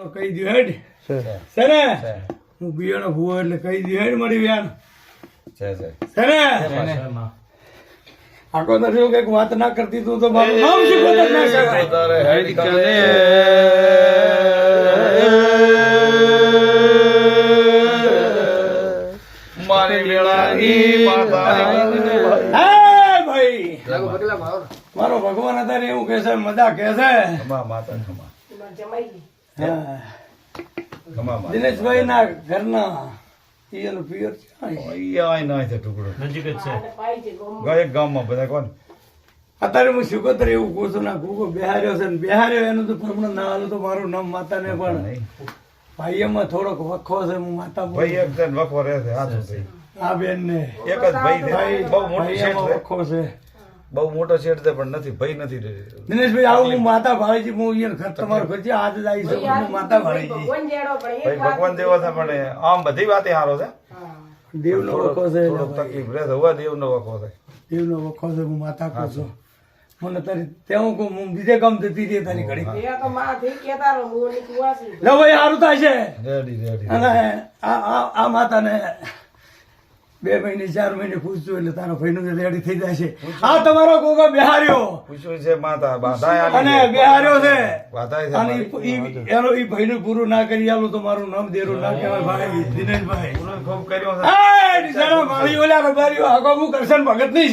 કહી દઉં હેડ છે ને હું બિયાણો ભૂવો એટલે કહી દઉં હેડ મારી વ્યાન છે ને આખો નથી એવું કંઈક વાત ના કરતી તું તો મારું નામ ના કરે મારી વેળાની માતા ભાઈ મારો ભગવાન અત્યારે એવું કે છે મજા કે છે દિનેશભાઈ ના ઘરના ઈયનો પિયર છે. અહીંયા આય નાય છે ટુકડો. નજીક જ છે. એક ગામમાં બધા કોણ? અત્યારે હું શીખોતર એવું કહું છું ના કુકો બિહાર્યો છે ને બિહાર્યો એનું તો પ્રમાણ ના હાલું તો મારું નામ માતા ને પણ નહીં. ભાઈઓમાં થોડોક વખો છે હું માતા ભાઈ એક જણ વખો રહે છે આ બેન ને એક જ ભાઈ ભાઈ બહુ મોટો છે. વખો છે. બહુ મોટો શેઠ છે પણ નથી ભાઈ નથી. દિનેશભાઈ આવું હું માતા ભાળીજી હું અહીંયા ઘર તમારું ઘર છે આજ જ આવી છું હું માતા ભાળીજી. ભાઈ ભગવાન દેવો છે. પણ આમ બધી વાતે સારો છે. દેવનો વખો છે. તકલીફ રહે છે હોવા દેવનો વખો છે. દેવનો વખો છે હું માતા કહું છું. મને તારી ત્યાં હું હું બીજે કામ જતી રહી તારી ઘડી લે ભાઈ સારું થાય છે. રેડી રેડી અને આ આ આ માતાને બે મહિને ચાર મહિને પૂછજો એટલે તારો ભાઈનું રેડી થઈ જાય છે આ તમારો ગોગો બિહાર્યો. પૂછ્યું છે માતા આલી અને છે. બિહાર્યો છે. અને એનો ઈ ભાઈનું પૂરું ના કરી આલું તો મારું નામ દેરું ના કહેવાય ભાઈ દિનેશભાઈ. પૂરો ખૂબ કર્યો છે. એ નિશાળો મારી ઓલા રબારીઓ આગો હું કરશન ભગત નહીં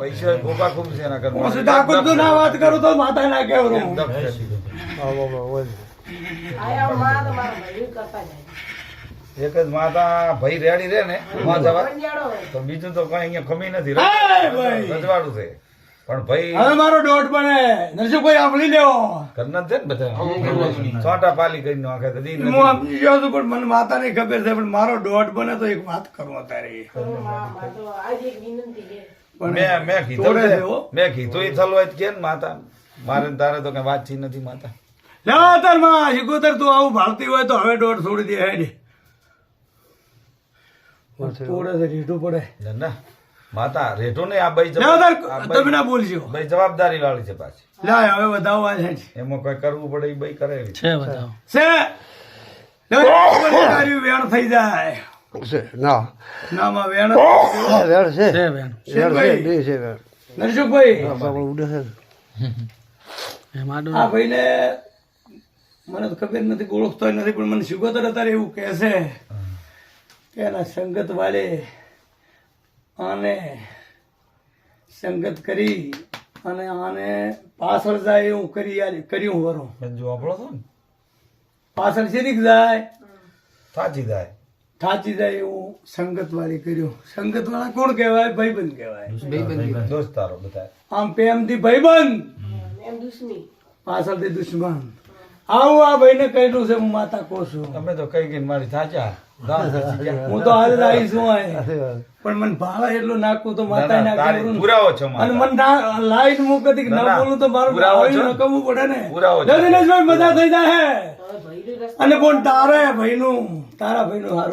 પૈસા ખૂબ છે હું ઘરમાં. સીધા ના વાત કરું તો માતા ના કહેવું છે. એક જ માતા ભાઈ રેડી રે ને માં જવા તો બીજું તો કઈ અહીંયા કમી નથી. ભાઈ. રજવાડું છે. પણ ભાઈ હવે મારો ડોટ બને. નરસિંહભાઈ સાંભળી લેવો. ઘરના જ છે ને બધા? છોટા પાલી કરી નાખે તો દી હું. સમજી ગયો છું પણ મને માતાની ખબર છે પણ મારો ડોટ બને તો એક વાત કરો તારે મેં મેં કીધું. મેં કીધું એ થલું હોય કે ને માતા. મારે તારે તો કઈ વાતચીત નથી માતા. લે તારમાં તું આવું ભાળતી હોય તો હવે ડોટ છોડી દે હેડ. તોડે છે પડે. ના, ના. માતા રેઠો ને આ બાઈ લ્યો તાર આ તમે ના બોલજો. બાઈ જવાબદારી વાળી છે પાછી. લાય હવે વધાવો એમાં કોઈ કરવું પડે એ બાઈ કરે છે બતાવો છે. વેણ થઈ જાય. છે ના. નામાં વેણ વેર છે. છે બેન વેર છે છે વેર નરસિંહભાઈ ઉડે છે. આ ભાઈને મને તો ખબર નથી ઓળખતો નથી પણ મને શીખોતર અત્યારે એવું કહે છે. એના સંગત વાળે આને સંગત કરી અને આને પાછળ જાય એવું કરી કર્યું વરું. પણ આપણો છો ને પાછળ શેરીક જાય? થાચી જાય. થાચી જાય એવું સંગત વાળી કર્યું. સંગત વાળા કોણ કહેવાય? ભાઈબંધ કહેવાય. દોસ્તારો બધા આમ પ્રેમથી ભાઈબંધ. પાછળથી દુશ્મન. આવું આ ભાઈને કહ્યું છે હું માતા કહું છું. તમે તો કઈ કઈ મારી થાચા. હું તો હાલ આવી છું. પણ મને ભાવે એટલું નાખવું તો માતા ના, ના પુરાવો છો અને. મને ના લાઈન હું કદી ના, બોલું તો મારું પુરાવો છો. ભાઈનું પડે ને પુરાવો છો. દિનેશભાઈ મજા થઈ જાય અને કોણ તારે ભાઈનું તારા ભાઈનું હારું